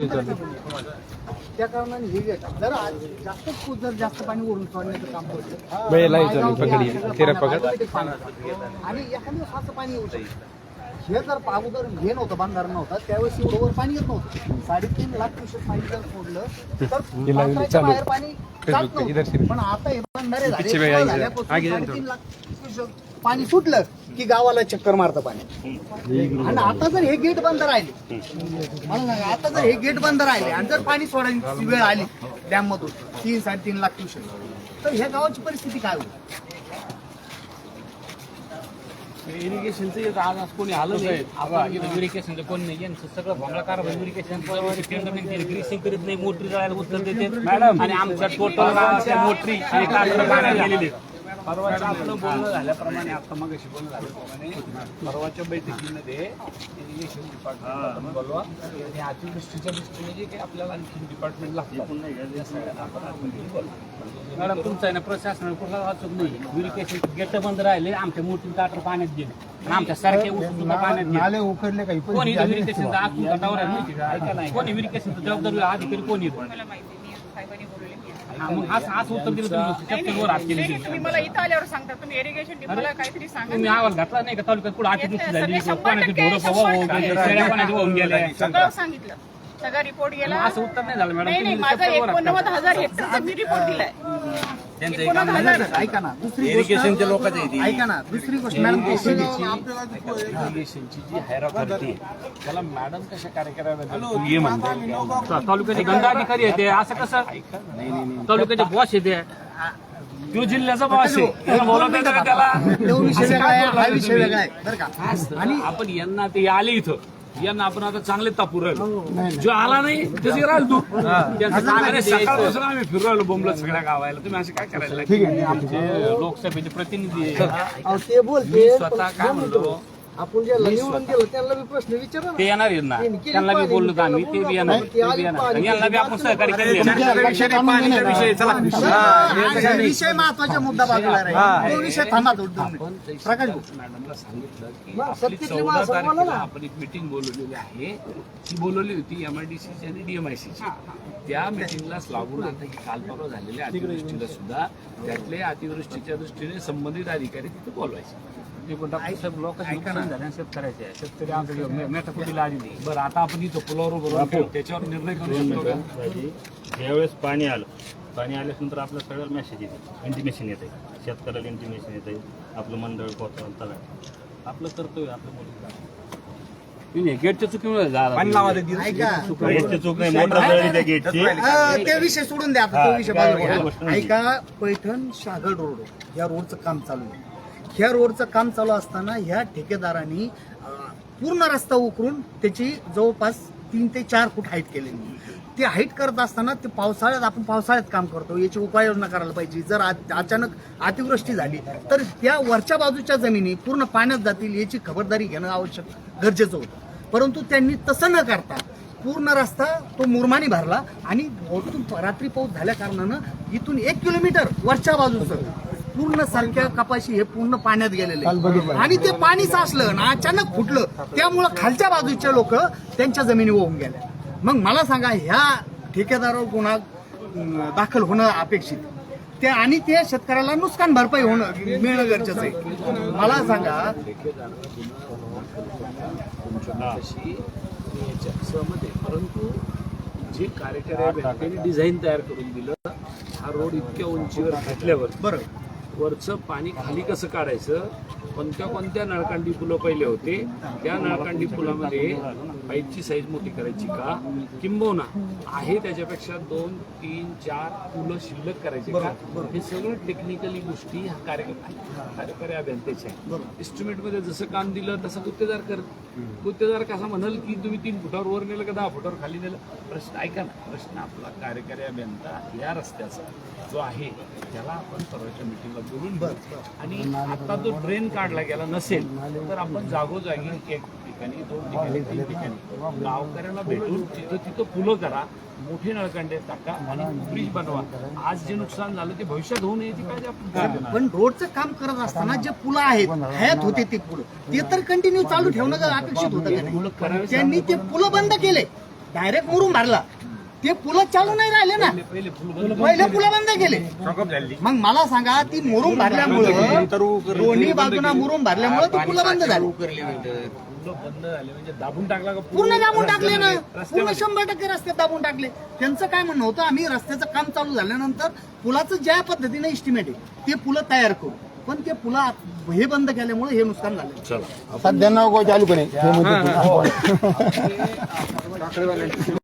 त्या कारणाने हे जर जास्त जर जास्त पाणी ओढून सोडण्याचं काम करतो आणि एखाद्या असं पाणी येऊ शकतं. हे जर अगोदर हे नव्हतं बांधार नव्हता त्यावेळेस एवढं पाणी येत नव्हतं. साडेतीन लाख क्युसेक पाणी जर सोडलं तर. बाहेर पाणी जात नव्हतं. पण आता हे बंधारे झाले साडेतीन लाख क्युसेक पाणी सुटलं. की गावाला चक्कर मारतं पाणी. आणि आता जर हे गेट बंद राहिले मला सांगा आता जर हे गेट बंद राहिले आणि जर पाणी सोडायची वेळ आली डॅम मधून तीन साडेतीन लाख क्युसेक तर ह्या गावाची परिस्थिती काय होईल? इरिगेशनचं येतं आज आज कोणी आलं नाही. आपण इथं इरिगेशनचं कोण नाही यांचं सगळं भोंगळा कारभार इरिगेशन ग्रीसिंग करीत नाही मोटरी जायला उत्तर देते. मॅडम आणि आमच्या टोटल मोटरी आणि पाण्यात गेलेली. परवाच्या आपलं बोलणं झाल्याप्रमाणे आता मग बोलणं झाल्याप्रमाणे परवाच्या बैठकीमध्ये इरिगेशन डिपार्टमेंट बोलवा. आणि अतिवृष्टीच्या दृष्टीने जे काही आपल्याला आणखी डिपार्टमेंट लागतं. मॅडम तुमचं आहे ना प्रशासन कुठला वाचत नाही. इरिगेशन गेट बंद राहिले आमच्या मोठी ताटर पाण्यात गेले. आणि आमच्या सारखे सुद्धा पाण्यात गेले. नाले उकडले काही कोणी व्हिरिकेशन आज तुमचा टावर आहे? माहिती का? ऐका नाही कोणी व्हिरिकेशनचं जबाबदारी अधिकारी कोणी हा, मग असं असं उत्तर दिलं तुम्ही. चप्पलवर हात केले नाही, तुम्ही मला इथं आल्यावर सांगता. तुम्ही इरिगेशन मला काहीतरी सांगा. तुम्ही अहवाल घातला नाही का? तालुक्यात कुठं अतिवृष्टी झाली? ढोरं पवा होऊन. शेळ्या गेले. सगळं सांगितलं. सगळा रिपोर्ट गेला. असं उत्तर नाही झालं मॅडम. नाही नाही माझा एकोणनव्वद हज़ार हेक्टरचा मी रिपोर्ट दिलाय. एकोणनव्वद हज़ार. ऐका ना दुसरी गोष्ट लोकांच्या ऐका ना दुसरी गोष्ट मॅडम इरिगेशनची जी हायरार्की त्याला मॅडम कशा कार्य ये म्हणते तालुक्याचे दंडाधिकारी आहे असं कसं? तालुक्याचे बॉस आहे तो जिल्ह्याचा बॉस आहे. त्याला बोलवता येतं का त्याला? तो विषय वेगळा आहे हा विषय वेगळा आहे बरं का. आणि आपण यांना ते आले इथं. यांना आपण आता चांगले तापू राहिलो. जो आला नाही त्याचे राहिल तू. त्यांचं काम आहे, सकाळपासून आम्ही फिरू राहिलो बोंबलत सगळ्या गावाला तुम्ही असं काय करायला ठीक आहे आमचे लोकसभेचे प्रतिनिधी आहे. मी स्वतः काय म्हणलो आपण ज्याला निवडून गेलो त्यांना बी प्रश्न विचारा ते येणार आहेत ना. त्यांना बी बोललो तर आम्ही ते बी येणार ते बी येणार आणि यांना बी आपण सहकार्य हा, विषय महत्त्वाचा मुद्दा बाजूला राहील. तो विषय थांबा. प्रकाश. मॅडमला सांगितलं. आपण एक मिटिंग बोलवलेली आहे. ती बोलवली होती एमआयडीसीची आणि डीएमआयसीची त्या मिटिंगला लागून आता ही काल परवा झालेल्या अतिवृष्टीला सुद्धा त्यातले अतिवृष्टीच्या दृष्टीने संबंधित अधिकारी तिथे बोलवायचे. डॉक्टर साहेब शेतकऱ्याचे. आहे. शेतकरी आमच्या मेटाकुटीला बरं आता आपण इथं पुलावर उभं राहतो त्याच्यावर निर्णय करू शकतो का? ज्यावेळेस पाणी आलं. पाणी आल्यानंतर आपल्या सगळ्याला मेसेज येते. इंटिमेशन येते. शेतकऱ्याला इंटिमेशन येते. आपलं मंडळ पोहोचवलं तलाठी आपलं कर्तव्य आपलं मुलं नाही गेटच्या चुकीमुळे गेटची चूक नाही मोटर जळली त्या गेटची. हा, ते विषय सोडून द्या. ऐका पैठण शागड रोड. या रोडचं काम चालू आहे. ह्या रोडचं काम चालू असताना ह्या ठेकेदारांनी पूर्ण रस्ता उकरून त्याची जवळपास तीन ते चार फूट हाईट केलेली. ते हाईट करत असताना ते पावसाळ्यात आपण पावसाळ्यात काम करतो. याची उपाययोजना करायला पाहिजे. जर अचानक अतिवृष्टी झाली तर त्या वरच्या बाजूच्या जमिनी पूर्ण पाण्यात जातील याची खबरदारी घेणं आवश्यक गरजेचं होतं. परंतु त्यांनी तसं न करता पूर्ण रस्ता तो मुरमानी भरला आणि रात्री पाऊस झाल्या कारणानं इथून एक किलोमीटर वरच्या बाजूचं पूर्ण सारख्या कपाशी हे पूर्ण पाण्यात गेलेले आणि ते पाणी साचलं आणि अचानक फुटलं. त्यामुळं खालच्या बाजूचे लोक त्यांच्या जमिनी वाहून गेल्या मग मला सांगा ह्या ठेकेदारावर गुन्हा दाखल होणं अपेक्षित. ते आणि ते शेतकऱ्याला नुकसान भरपाई होणं मिळणं गरजेचं आहे. मला सांगा सहमत आहे परंतु जे कार्यकारी बँकेने डिझाईन तयार करून दिलं. हा रोड इतक्या उंचीवर घेतल्यावर बरं. वरचं पाणी खाली कसं काढायचं? कोणत्या कोणत्या नळकांडी पुलं पहिले होते? त्या नळकांडी पुलामध्ये पाईपची साईज मोठी करायची का? किंबहुना आहे त्याच्यापेक्षा दोन तीन चार पुलं शिल्लक करायची का? हे सगळं टेक्निकली गोष्टी हा कार्यक्रम कार्यकारी अभियंत्याचे आहे इस्टिमेटमध्ये जसं काम दिलं तसं गुत्तेदार कर. गुत्तेदार कसा म्हणाल की तुम्ही तीन फुटावर वर नेलं का दहा फुटावर खाली नेलं? प्रश्न ऐका ना प्रश्न आपला कार्यकारी अभियंता या रस्त्याचा जो आहे त्याला आपण परवाच्या मिटिंगला घेऊ. आणि आता तो ड्रेन काढला गेला नसेल तर आपण जागोजागी एक ठिकाणी दोन ठिकाणी तीन ठिकाणी गावकऱ्यांना भेटून तिथं तिथं फुलं करा मोठे नळकंडे टाका आणि ब्रिज बनवा. आज जे नुकसान झालं ते भविष्यात होऊ नये करायला पण रोडचं काम करत असताना जे पुलं आहेत हयात होते ते पुलं. ते तर कंटिन्यू चालू ठेवणं अपेक्षित होतं का नाही? त्यांनी ते पुलं बंद केले. डायरेक्ट मुरुम भरला ते पुलं चालू नाही राहिले ना. पहिले पुलं बंद केले. मग मला सांगा ती मुरुम भरल्यामुळं दोन्ही बाजूना मुरुम भरल्यामुळं ती पुलं बंद झाली. म्हणजे दाबून टाकला का पूर्ण दाबून टाकले ना. पूर्ण शंभर टक्के रस्ते दाबून टाकले. त्यांचं काय म्हणणं होतं आम्ही रस्त्याचं काम चालू झाल्यानंतर पुलाचं ज्या पद्धतीने इस्टिमेट आहे ते पुलं तयार करू. पण ते पुला हे बंद केल्यामुळे हे नुकसान झालं. चला सध्या नाव चालू